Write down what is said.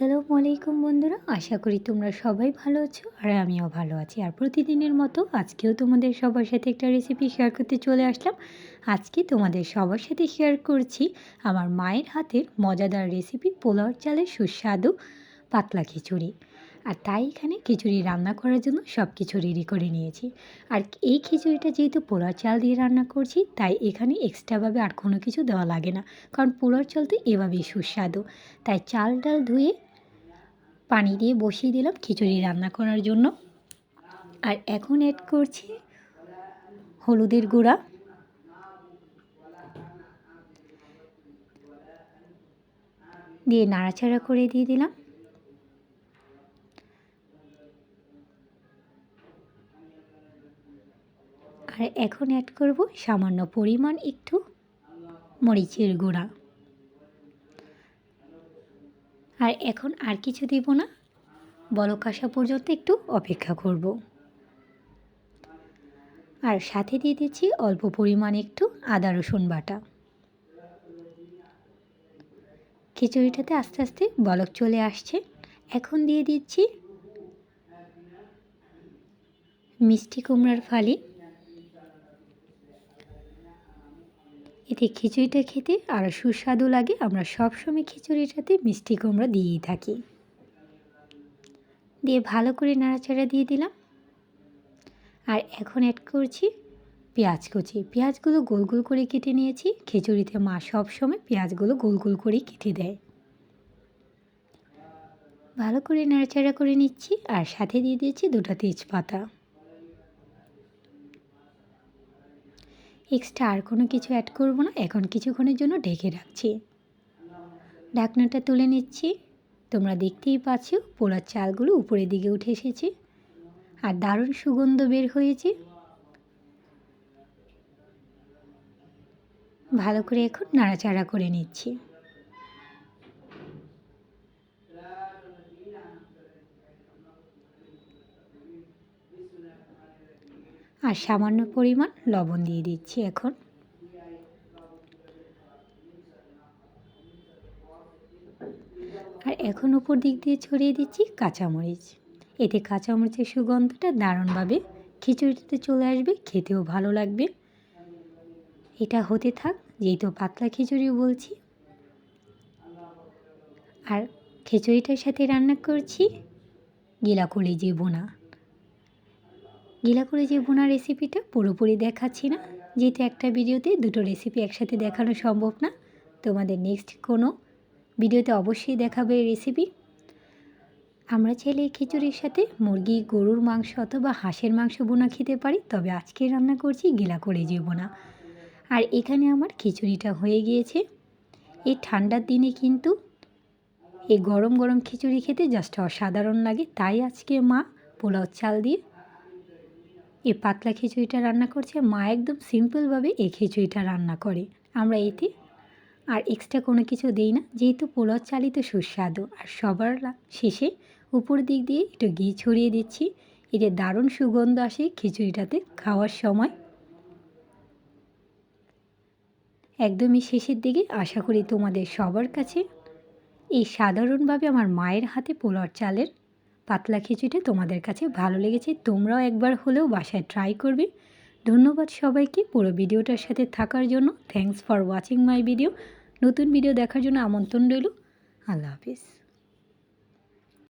আসসালামু আলাইকুম বন্ধুরা, আশা করি তোমরা সবাই ভালো আছো আর আমিও ভালো আছি। আর প্রতিদিনের মতো আজকেও তোমাদের সবার সাথে একটা রেসিপি শেয়ার করতে চলে আসলাম। আজকে তোমাদের সবার সাথে শেয়ার করছি আমার মায়ের হাতের মজাদার রেসিপি পোলাওর চালের সুস্বাদু পাতলা খিচুড়ি। আর তাই এখানে খিচুড়ি রান্না করার জন্য সব কিছু রেডি করে নিয়েছি। আর এই খিচুড়িটা যেহেতু পোলার চাল দিয়ে রান্না করছি, তাই এখানে এক্সট্রাভাবে আর কোনো কিছু দেওয়া লাগে না। কারণ পোলার চাল তো এভাবেই সুস্বাদু। তাই চাল ডাল ধুয়ে পানি দিয়ে বসিয়ে দিলাম খিচুড়ি রান্না করার জন্য। আর এখন অ্যাড করছি হলুদের গুঁড়া। দিয়ে নাড়াচাড়া করে দিয়ে দিলাম। আর এখন অ্যাড করব সামান্য পরিমাণ একটু মরিচের গুঁড়া। আর এখন আর কিছু দেব না। বলক আসা পর্যন্ত একটু অপেক্ষা করব। আর সাথে দিয়ে দিচ্ছি অল্প পরিমাণ একটু আদা রসুন বাটা। খিচুড়িটাতে আস্তে আস্তে বলক চলে আসছে। এখন দিয়ে দিচ্ছি মিষ্টি কুমড়ার ফালি। এতে খিচুড়িটা খেতে আরও সুস্বাদু লাগে। আমরা সবসময় খিচুড়িটাতে মিষ্টি কুমড়া দিয়েই থাকি। দিয়ে ভালো করে নাড়াচাড়া দিয়ে দিলাম। আর এখন অ্যাড করছি পেঁয়াজ কুচি। পেঁয়াজগুলো গোল গোল করে কেটে নিয়েছি। খিচুড়িতে মা সবসময় পেঁয়াজগুলো গোল গোল করেই কেটে দেয়। ভালো করে নাড়াচাড়া করে নিচ্ছি। আর সাথে দিয়ে দিয়েছি দুটো তেজপাতা। এক্সট্রা আর কোনো কিছু অ্যাড করব না। এখন কিছুক্ষণের জন্য ঢেকে রাখছি। ঢাকনাটা তুলে নিচ্ছি। তোমরা দেখতেই পাচ্ছ, পোলার চালগুলো উপরের দিকে উঠে এসেছে। আর দারুণ সুগন্ধ বের হয়েছে। ভালো করে এখন নাড়াচাড়া করে নিচ্ছি। আর সামান্য পরিমাণ লবণ দিয়ে দিচ্ছি এখন। আর এখন উপর দিক দিয়ে ছড়িয়ে দিচ্ছি কাঁচামরিচ। এতে কাঁচামরিচের সুগন্ধটা দারুণভাবে খিচুড়িতে চলে আসবে, খেতেও ভালো লাগবে। এটা হতে থাক যেহেতু পাতলা খিচুড়ি বলছি। আর খিচুড়িটার সাথে রান্না করছি গিলা যে বোনা গিলা করে যে বোনা রেসিপিটা পুরোপুরি দেখাচ্ছি না। যেহেতু একটা ভিডিওতে দুটো রেসিপি একসাথে দেখানো সম্ভব না, তোমাদের নেক্সট কোনো ভিডিওতে অবশ্যই দেখাবে রেসিপি আমরা চাইলে খিচুড়ির সাথে মুরগি, গরুর মাংস অথবা হাঁসের মাংস বোনা খেতে পারি, তবে আজকে রান্না করছি গিলা করে যে বোনা। আর এখানে আমার খিচুড়িটা হয়ে গিয়েছে। এই ঠান্ডার দিনে কিন্তু এই গরম গরম খিচুড়ি খেতে জাস্ট অসাধারণ লাগে, তাই আজকে মা পোলাও চাল দিয়ে এই পাতলা খিচুড়িটা রান্না করছে, মা একদম সিম্পলভাবে এই খিচুড়িটা রান্না করে। আমরা এতে আর এক্সট্রা কোনো কিছু দিই না, যেহেতু পোলাও চালিত সুস্বাদু। আর সবার শেষে উপর দিক দিয়ে একটু ঘি ছড়িয়ে দিচ্ছি। এতে দারুণ সুগন্ধ আসে খিচুড়িটাতে খাওয়ার সময়। একদমই শেষের দিকে আশা করি তোমাদের সবার কাছে এই সাধারণভাবে আমার মায়ের হাতে পোলার চালের পাতলা খিচুড়িটা তোমাদের কাছে ভালো লেগেছে, তোমরাও একবার হলেও বাসায় ট্রাই করবে। ধন্যবাদ সবাইকে পুরো ভিডিওটার সাথে থাকার জন্য। Thanks for watching my video নতুন ভিডিও দেখার জন্য আমন্ত্রণ রইল। আল্লাহ হাফিজ।